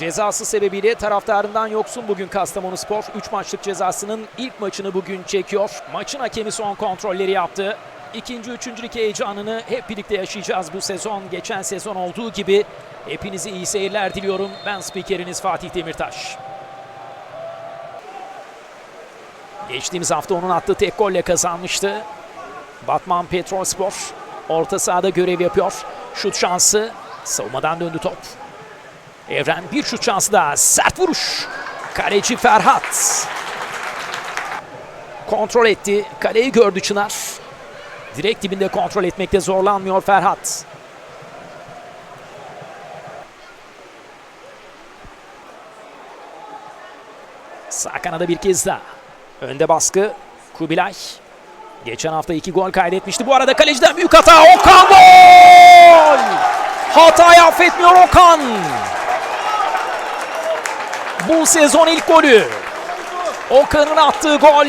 Cezası sebebiyle taraftarından yoksun bugün Kastamonu Spor. 3 maçlık cezasının ilk maçını bugün çekiyor. Maçın hakemi son kontrolleri yaptı. İkinci, üçüncülük heyecanını hep birlikte yaşayacağız bu sezon. Geçen sezon olduğu gibi hepinize iyi seyirler diliyorum. Ben spikeriniz Fatih Demirtaş. Geçtiğimiz hafta onun attığı tek golle kazanmıştı. Batman Petrolspor orta sahada görev yapıyor. Şut şansı. Savunmadan döndü top. Evren bir şut şansı daha. Sert vuruş. Kaleci Ferhat. Kontrol etti. Kaleyi gördü Çınar. Direkt dibinde kontrol etmekte zorlanmıyor Ferhat. Sağ kanada bir kez daha. Önde baskı. Kubilay. Geçen hafta iki gol kaydetmişti. Bu arada kaleciden büyük hata. Okan gol! Hatayı affetmiyor Okan. Bu sezon ilk golü. Okan'ın attığı gol.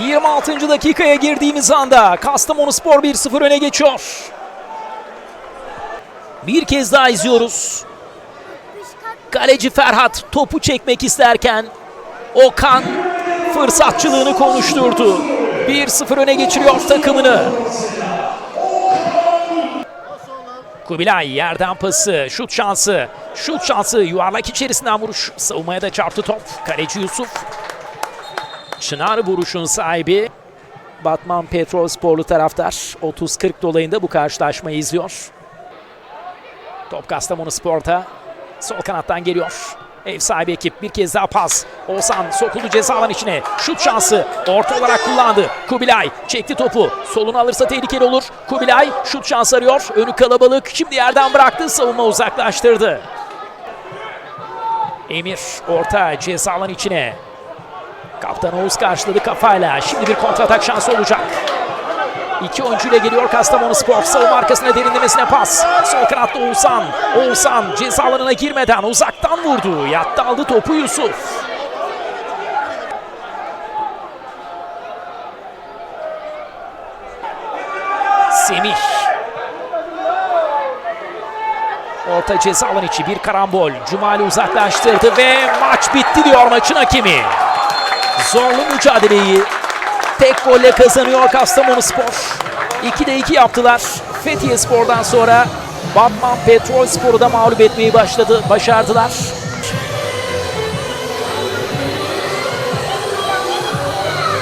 26. dakikaya girdiğimiz anda Kastamonu Spor 1-0 öne geçiyor. Bir kez daha izliyoruz. Kaleci Ferhat topu çekmek isterken Okan fırsatçılığını konuşturdu. 1-0 öne geçiriyor takımını. Kubilay yerden pası, şut şansı, şut şansı, yuvarlak içerisinden vuruş. Savunmaya da çarptı top. Kaleci Yusuf. Çınar vuruşun sahibi. Batman Petrol Sporlu taraftar 30-40 dolayında bu karşılaşmayı izliyor. Top Kastamonu Spor'ta. Sol kanattan geliyor. Ev sahibi ekip bir kez daha pas. Oğuzhan sokuldu ceza alan içine. Şut şansı orta olarak kullandı. Kubilay çekti topu. Solunu alırsa tehlikeli olur. Kubilay şut şansı arıyor. Önü kalabalık. Şimdi yerden bıraktı. Savunma uzaklaştırdı. Emir orta ceza alan içine. Kaptan Oğuz karşıladı kafayla. Şimdi bir kontratak şansı olacak. İki oyuncuyla geliyor Kastamonu Spor. Savunma arkasına derinlemesine pas. Sol kanatta Oğuzhan. Oğuzhan ceza alanına girmeden uzaktan vurdu. Yattı aldı topu Yusuf. Semih. Orta ceza alanı içi bir karambol. Cumali uzaklaştırdı ve maç bitti diyor maçın hakemi. Zorlu mücadeleyi tek golle kazanıyor Kastamonu Spor. 2'de 2 yaptılar. Fethiye Spor'dan sonra Batman Petrol Spor'u da mağlup etmeyi başladı, başardılar.